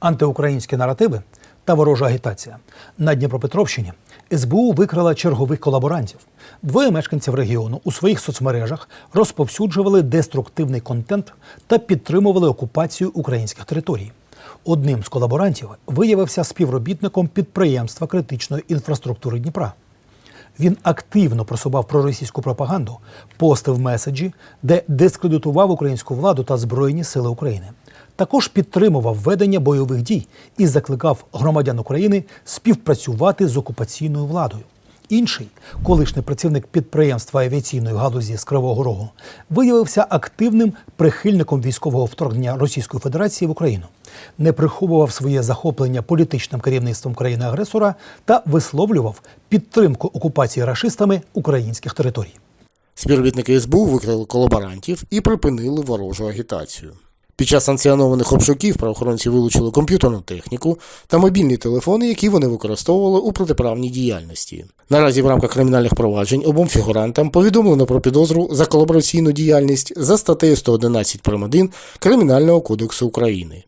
антиукраїнські наративи та ворожа агітація. На Дніпропетровщині СБУ викрила чергових колаборантів. Двоє мешканців регіону у своїх соцмережах розповсюджували деструктивний контент та підтримували окупацію українських територій. Одним з колаборантів виявився співробітником підприємства критичної інфраструктури Дніпра. Він активно просував проросійську пропаганду, постив меседжі, де дискредитував українську владу та Збройні Сили України. Також підтримував ведення бойових дій і закликав громадян України співпрацювати з окупаційною владою. Інший, колишній працівник підприємства авіаційної галузі з Кривого Рогу, виявився активним прихильником військового вторгнення Російської Федерації в Україну, не приховував своє захоплення політичним керівництвом країни-агресора та висловлював підтримку окупації рашистами українських територій. Співробітники СБУ викрили колаборантів і припинили ворожу агітацію. Під час санкціонованих обшуків правоохоронці вилучили комп'ютерну техніку та мобільні телефони, які вони використовували у протиправній діяльності. Наразі в рамках кримінальних проваджень обом фігурантам повідомлено про підозру за колабораційну діяльність за статтею 111 прим. 1 Кримінального кодексу України.